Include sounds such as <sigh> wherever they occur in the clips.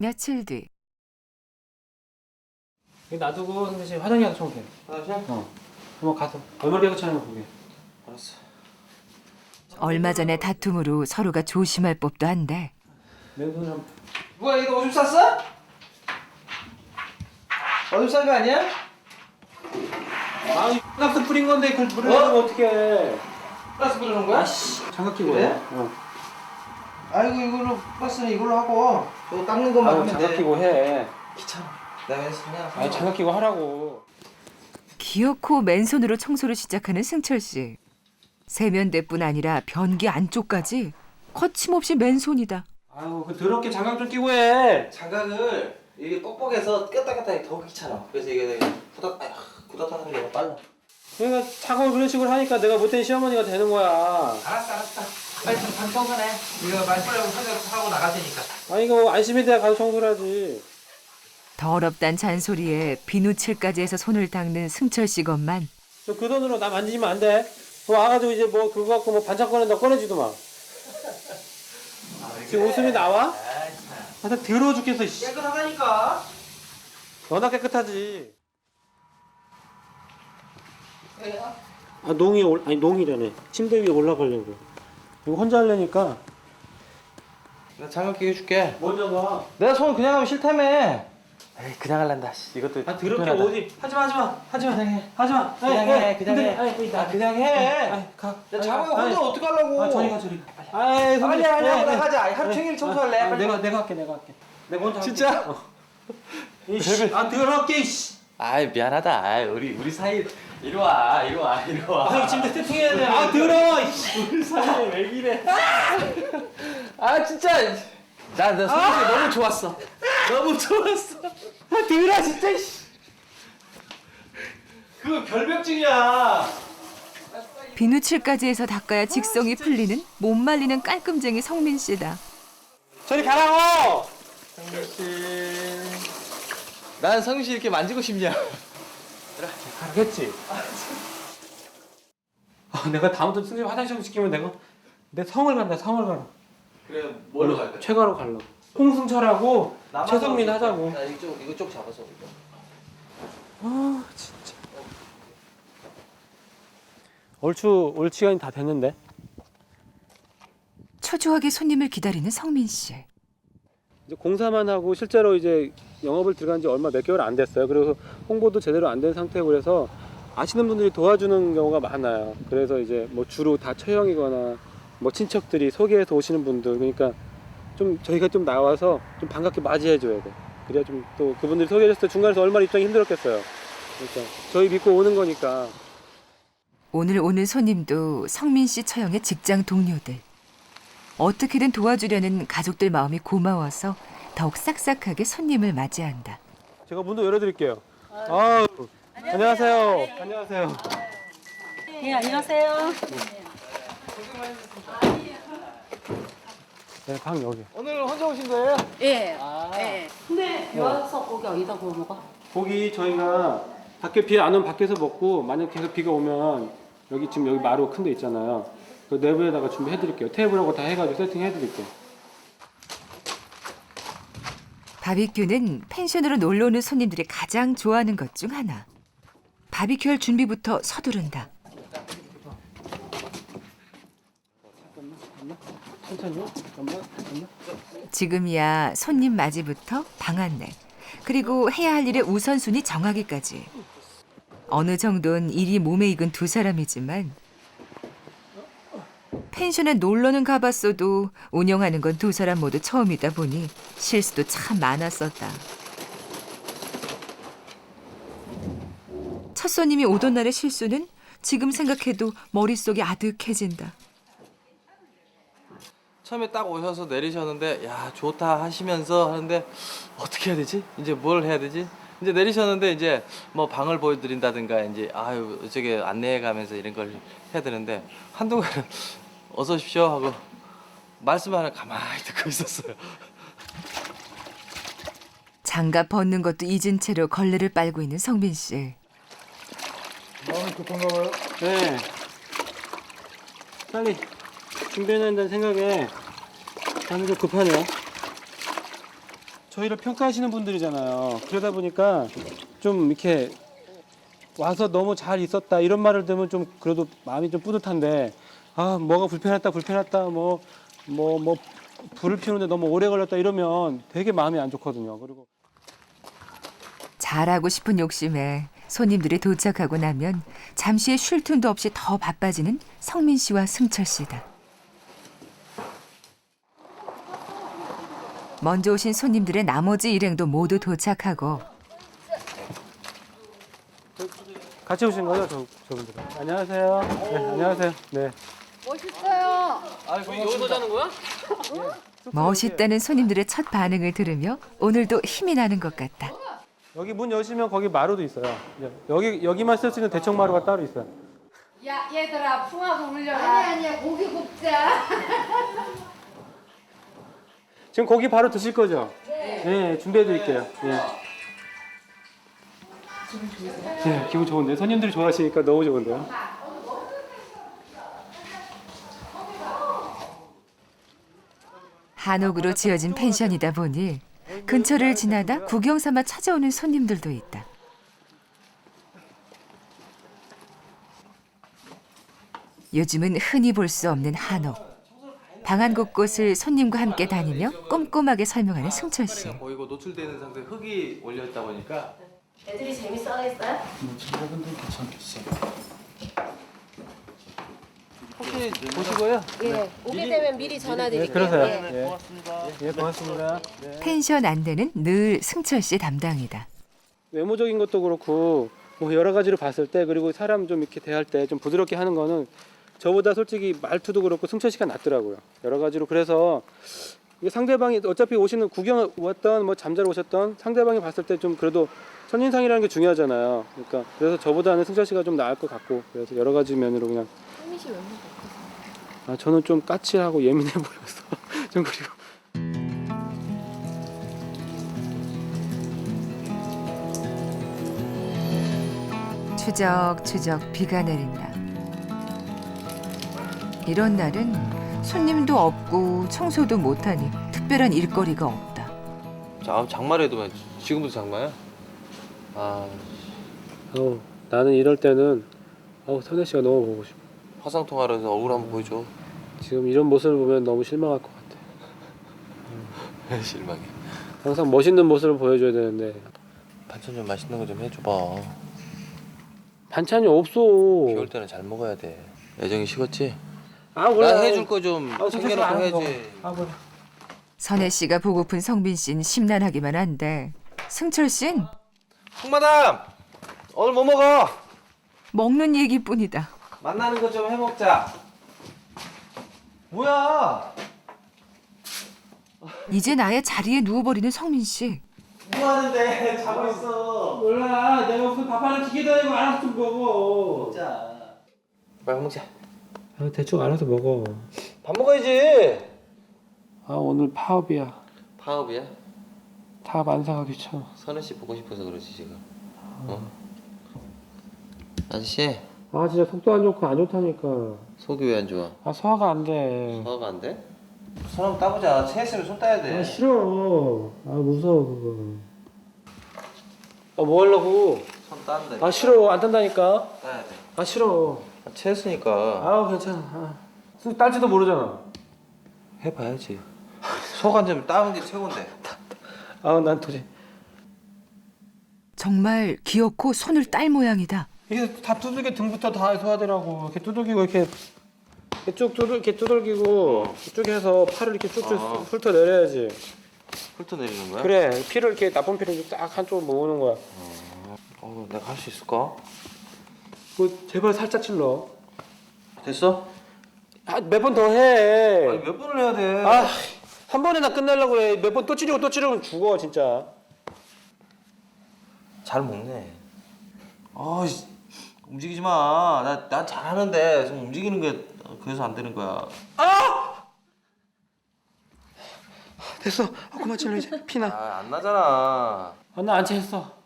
며칠 뒤 이거 놔두고 선생님 화장실 가서 청소해. 화장실? 어. 한번 가서 얼마나 깨끗이 하는 거 보게. 알았어. 얼마 전의 다툼으로 서로가 조심할 법도 한데 맨손을 한번. 뭐야 이거 오줌 쌌어? 오줌 싼거 아니야? 아, 이 낙서 뿌린 건데 그걸 물을 어? 어? 어떡해. 플러스 부르는 거야? 아씨. 장갑 끼고. 그래? 해. 어. 아이고 이걸로 플러스는 이걸로 하고 저거 닦는 것만 아유, 하면 장갑 돼. 끼고 해. 귀찮아. 내가 그냥. 아니, 장갑 끼고 하라고. 기어코 맨손으로 청소를 시작하는 승철 씨. 세면대뿐 아니라 변기 안쪽까지 거침없이 맨손이다. 아유, 그 더럽게 장갑 좀 끼고 해. 장갑을 이게 뻑뻑해서 꼈다 꼈다 하기 더 귀찮아. 그래서 이게 내가 아휴 굳었다 하는 게 빨라. 내가 자꾸 그런 식으로 하니까 내가 못된 시어머니가 되는 거야. 알았어 알았어. 빨리 좀방 청소해. 이거 말 빨리 하고 하고 나갈 테니까. 아니, 이거 안심이 돼야 가서 청소를 하지. 더럽단 잔소리에 비누칠까지 해서 손을 닦는 승철 씨 것만 저 그 돈으로 나 만지면 안 돼. 그 와가지고 이제 뭐 그거 갖고 뭐 반찬 꺼낸다 꺼내지도 마. 지금 웃음이 나와? 아이 참. 아, 나 더러워 죽겠어, 씨. 깨끗하다니까. 워낙 깨끗하지. 아, 농이 올, 아니, 농이라네. 침대 위에 올라가려고. 이거 혼자 하려니까. 나 장갑 끼고 줄게. 먼저 가. 내가 손 그냥 하면 싫다며. 에이 그냥 할란다. 씨. 이것도 아, 더럽게 불편하다. 어디. 하지마, 하지마. 하지마. 그냥 해. 하지마. 그냥 아이, 해, 그냥 해. 나, 아, 그냥 해. 가. 야, 장갑 혼자 어떡하려고. 아, 저리 가, 저리 가. 아이, 빨리. 하려고 네, 네. 나가자. 하루 종일 청소할래. 아, 빨리. 내가, 내가 할게, 내가 할게. 내가 먼저 할게. 진짜? 어. <laughs> 이씨, 아, 더럽게, 이씨. 아이 미안하다. 아이, 우리 우리 사이 이리 와. 이리 와. 이리 와. 아, 침대 세팅해야 돼. 아, <laughs> 더러워, 이씨. 우리 사이에 왜 이래. 아 진짜. 나 나 솔직히 너무 좋았어. 너무 좋았어. 아, 더러워, 진짜, 씨. 그거 결벽증이야. 비누칠까지 해서 닦아야 직성이 풀리는 못 말리는 깔끔쟁이 성민 씨다. 저리 가라고! 성민 씨. 난 성민 씨 이렇게 만지고 싶냐? 가겠지. 아, 내가 다음부터 선생님 화장실 좀 시키면 내가 내 성을 간다, 성을 가라. 그래 뭘로 갈 거야? 최가로 가려고. 홍승철하고 최성민 하자고. 나 이쪽 이거 쪽 잡아서 올려. 아, 진짜. 얼추 올 시간이 다 됐는데. 초조하게 손님을 기다리는 성민 씨. 이제 공사만 하고 실제로 이제 영업을 들어간 지 얼마 몇 개월 안 됐어요. 그래서 홍보도 제대로 안 된 상태고 그래서 아시는 분들이 도와주는 경우가 많아요. 그래서 이제 뭐 주로 다 처형이거나 뭐 친척들이 소개해서 오시는 분들 그러니까 좀 저희가 좀 나와서 좀 반갑게 맞이해 줘야 돼. 그래야 좀 또 그분들이 소개해줬을 때 중간에서 얼마나 입장이 힘들었겠어요. 그러니까 저희 믿고 오는 거니까 오늘 오는 손님도 성민 씨 처형의 직장 동료들. 어떻게든 도와주려는 가족들 마음이 고마워서 더욱 싹싹하게 손님을 맞이한다. 제가 문도 열어드릴게요. 아, 안녕하세요. 안녕하세요. 네, 안녕하세요. 네, 방 여기. 오늘 혼자 오신 거예요? 예. 예. 근데 와서 고기 어디다 구워 먹어? 고기 저희가 밖에 비 안 오면 밖에서 먹고 만약 계속 비가 오면 여기 지금 여기 마루 큰 데 있잖아요. 그 내부에다가 준비해 드릴게요. 테이블하고 다 해가지고 세팅해 드릴게요. 바비큐는 펜션으로 놀러 오는 손님들이 가장 좋아하는 것 중 하나. 바비큐 할 준비부터 서두른다. 지금이야 손님 맞이부터 방 안내. 그리고 해야 할 일의 우선순위 정하기까지. 어느 정도는 일이 몸에 익은 두 사람이지만 펜션에 놀러는 가봤어도 운영하는 건 두 사람 모두 처음이다 보니 실수도 참 많았었다. 첫 손님이 오던 날의 실수는 지금 생각해도 머릿속이 아득해진다. 처음에 딱 오셔서 내리셨는데 야 좋다 하시면서 하는데 어떻게 해야 되지? 이제 뭘 해야 되지? 이제 내리셨는데 이제 뭐 방을 보여드린다든가 이제 아유 저게 안내해 가면서 이런 걸 해야 되는데 한동안 어서 오십시오 하고 말씀하는 가만히 듣고 있었어요. 장갑 벗는 것도 잊은 채로 걸레를 빨고 있는 성빈 씨. 마음이 급한가 봐요? 네. 빨리 준비해야 된다는 생각에 좀 급하네요. 저희를 평가하시는 분들이잖아요. 그러다 보니까 좀 이렇게 와서 너무 잘 있었다 이런 말을 들으면 좀 그래도 마음이 좀 뿌듯한데 아 뭐가 불편했다 불편했다 뭐 뭐 뭐 불을 피우는데 너무 오래 걸렸다 이러면 되게 마음이 안 좋거든요. 그리고 잘하고 싶은 욕심에 손님들이 도착하고 나면 잠시의 쉴 틈도 없이 더 바빠지는 성민 씨와 승철 씨다. 먼저 오신 손님들의 나머지 일행도 모두 도착하고 같이 오신 거죠, 저 저분들? 안녕하세요. 네, 안녕하세요. 네. 아 그럼 여기서 자는 거야? 멋있다는 손님들의 첫 반응을 들으며 오늘도 힘이 나는 것 같다. 여기 문 여시면 거기 마루도 있어요. 네, 여기 여기만 쓸 수 있는 대청 마루가 따로 있어요. 야 얘들아 풍하고 물려라. 아니 아니야 고기 굽자. <laughs> 지금 고기 바로 드실 거죠? 네. 준비해 드릴게요. 네. 네, 기분 좋은데 손님들이 좋아하시니까 너무 좋은데요. 한옥으로 지어진 펜션이다 보니 근처를 지나다 구경 삼아 찾아오는 손님들도 있다. 요즘은 흔히 볼 수 없는 한옥. 방안 곳곳을 손님과 함께 다니며 꼼꼼하게 설명하는 승철 씨. 보이고 노출되는 상태 흙이 올려 있다 보니까 애들이 재밌어 하겠어요? 혹시 보시고요. 예. 오게 되면 미리 네, 전화드릴게요. 그러세요. 예. 예. 예, 고맙습니다. 네. 펜션 안내는 늘 승철 씨 담당이다. 외모적인 것도 그렇고 뭐 여러 가지로 봤을 때 그리고 사람 좀 이렇게 대할 때 좀 부드럽게 하는 거는 저보다 솔직히 말투도 그렇고 승철 씨가 낫더라고요. 여러 가지로 그래서 이게 상대방이 어차피 오시는 구경 왔던 뭐 잠자러 오셨던 상대방이 봤을 때 좀 그래도 선인상이라는 게 중요하잖아요. 그러니까 그래서 저보다는 승철 씨가 좀 나을 것 같고 그래서 여러 가지 면으로 그냥 아 저는 좀 까칠하고 예민해 보여서 <laughs> 좀 그리고 추적추적 비가 내린다. 이런 날은 손님도 없고 청소도 못하니 특별한 일거리가 없다. 자 장마래도 지금부터 장마야? 아 어, 나는 이럴 때는 어, 선혜 씨가 너무 보고 싶어. 화상 통화로 해서 얼굴 한번 보여줘. 지금 이런 모습을 보면 너무 실망할 것 같아. <laughs> 실망해. 항상 멋있는 모습을 보여줘야 되는데 반찬 좀 맛있는 거 좀 해줘봐. 반찬이 없어. 비올 때는 잘 먹어야 돼. 애정이 식었지? 아 몰라. 나 해줄 거 좀 아, 챙겨놓고 알았어. 해야지. 아 몰라. 선혜 씨가 보고픈 성빈 씨는 심란하기만 한데 승철 씨는 홍마담 오늘 뭐 먹어? 먹는 얘기뿐이다. 만나는 거 좀 해먹자. 뭐야? 이제 나의 자리에 누워버리는 성민 씨. 뭐 하는데 <laughs> 자고 있어. 몰라. 내가 무슨 밥 하나 기계도 아니고 알아서 좀 먹어. 자. 빨리 먹자. 아, 대충 알아서 먹어. 밥 먹어야지. 아 오늘 파업이야. 파업이야? 다 만사가 귀찮아. 선우 씨 보고 싶어서 그러지 지금. 어? 아저씨 아 진짜 속도 안 좋고 안 좋다니까. 속이 왜 안 좋아? 아 소화가 안 돼. 소화가 안 돼? 손 한번 따보자. 체했으면 손 따야 돼. 아 싫어. 아 무서워 그거. 아뭐 하려고? 손 딴다. 아 싫어 안 탄다니까. 따야 돼. 아 싫어. 아, 체했으니까 아 괜찮아. 아. 술 딸지도 모르잖아. 해봐야지. 속안 좀 따는 게 최고인데. 아난 도저히. 정말 귀엽고 손을 딸 모양이다. 이게 다 두들겨 등부터 다 소화되라고 이렇게 두들기고 이렇게 이렇게 쭉 두들 이렇게 두들기고 쭉 해서 팔을 이렇게 쭉쭉 아. 훑어 내려야지. 훑어 내리는 거야? 그래 피를 이렇게 나쁜 피를 딱 한쪽으로 모으는 거야. 어, 내가 할 수 있을까? 그 제발 살짝 찔러. 됐어? 아, 몇번 더 해. 아니 몇 번을 해야 돼? 아, 한 번에 나 끝내려고 그래. 몇 번 또 찌르고 또 찌르면 죽어 진짜. 잘 먹네. 아, 씨, 움직이지 마. 나, 난 잘하는데 지금 움직이는 게 그래서 안 되는 거야. 됐어. 아, 그만 찔러 이제 피나. 아, 안 나잖아. 아, 나안 채했어.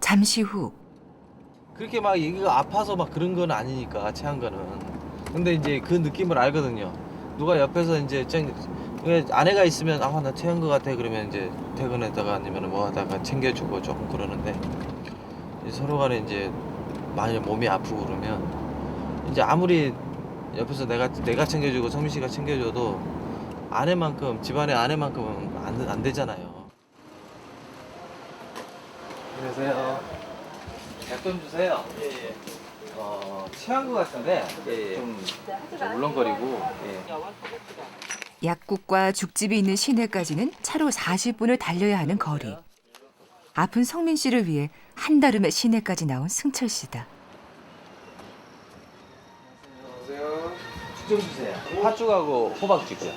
잠시 후 그렇게 막 이거 아파서 막 그런 건 아니니까 체한 거는. 근데 이제 그 느낌을 알거든요. 누가 옆에서 이제 쨍, 왜 아내가 있으면 아나 퇴한 것 같아 그러면 이제 퇴근했다가 아니면 뭐 하다가 챙겨주고 조금 그러는데 서로 간에 이제 만약 몸이 아프고 그러면 이제 아무리 옆에서 내가 내가 챙겨주고 성민 씨가 챙겨줘도 아내만큼 집안의 아내만큼은 안, 안 되잖아요. 안녕하세요. 약좀 주세요. 예, 예. 어, 취한 것 같은데 예, 예. 좀, 좀 울렁거리고 예. 약국과 죽집이 있는 시내까지는 차로 40분을 달려야 하는 거리. 아픈 성민 씨를 위해 한달음에 시내까지 나온 승철 씨다. 죽좀 주세요. 팥죽하고 호박죽이요.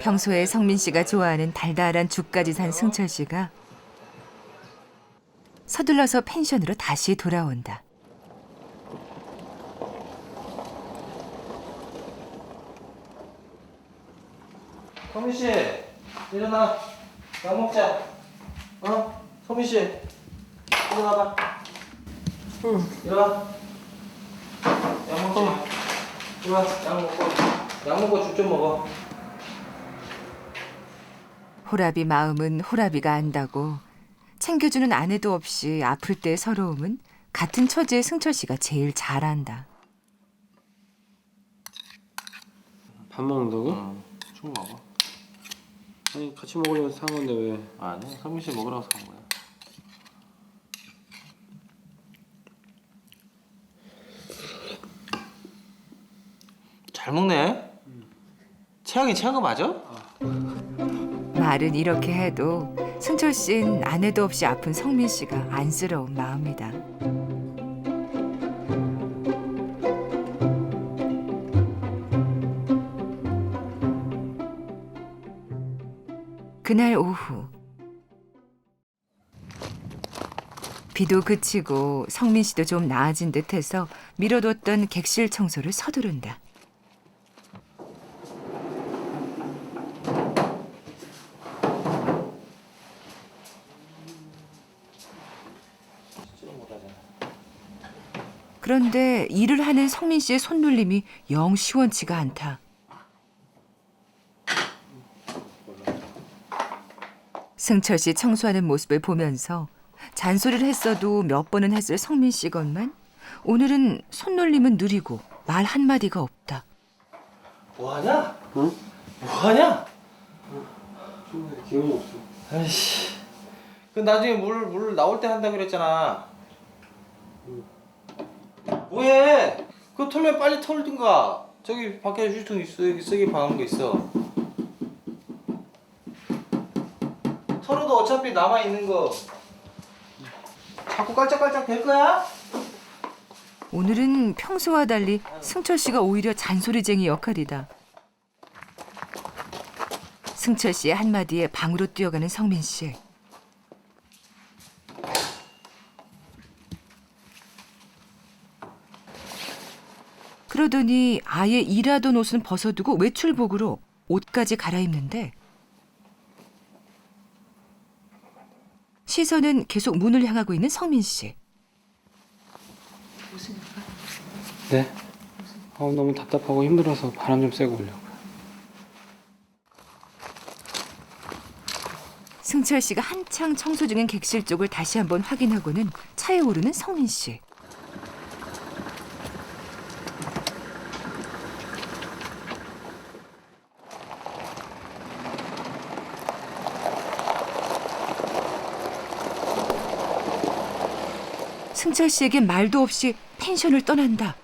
평소에 성민 씨가 좋아하는 달달한 죽까지 산 승철 씨가 서둘러서 펜션으로 다시 돌아온다. 소민 씨 일어나. 약 먹자. 어? 소민 씨 일어나봐. 응. 일어나. 약 먹자. 일어나. 약 먹고. 약 먹고 죽 좀 먹어. 호라비 마음은 호라비가 안다고 챙겨주는 아내도 없이 아플 때의 서러움은 같은 처지의 승철 씨가 제일 잘 안다. 밥 먹는다고? 응. 죽 먹어. 아니 같이 먹으려고 산 건데 왜? 아니 소민 씨 먹으라고 산 거야. 잘 먹네. 체하긴 체한 거 맞아? 말은 이렇게 해도 승철 씨는 아내도 없이 아픈 성민 씨가 안쓰러운 마음이다. 그날 오후 비도 그치고 성민 씨도 좀 나아진 듯해서 미뤄뒀던 객실 청소를 서두른다. 그런데 일을 하는 성민 씨의 손놀림이 영 시원치가 않다. 승철 씨 청소하는 모습을 보면서 잔소리를 했어도 몇 번은 했을 성민 씨건만 오늘은 손놀림은 느리고 말 한마디가 없다. 뭐하냐? 응? 뭐하냐? 좀 기운이 없어. 아이씨. 그 나중에 물, 물 나올 때 한다 그랬잖아. 뭐해? 그거 털면 빨리 털든가. 저기 밖에 휴통 있어. 여기 쓰기 박은 거 있어. 털어도 어차피 남아 있는 거. 자꾸 깔짝깔짝 될 거야? 오늘은 평소와 달리 승철 씨가 오히려 잔소리쟁이 역할이다. 승철 씨의 한마디에 방으로 뛰어가는 성민 씨. 그러더니 아예 일하던 옷은 벗어두고 외출복으로 옷까지 갈아입는데 시선은 계속 문을 향하고 있는 성민 씨. 네. 아 너무 답답하고 힘들어서 바람 좀 쐬고 오려고. 승철 씨가 한창 청소 중인 객실 쪽을 다시 한번 확인하고는 차에 오르는 성민 씨. 승철 씨에게 말도 없이 펜션을 떠난다.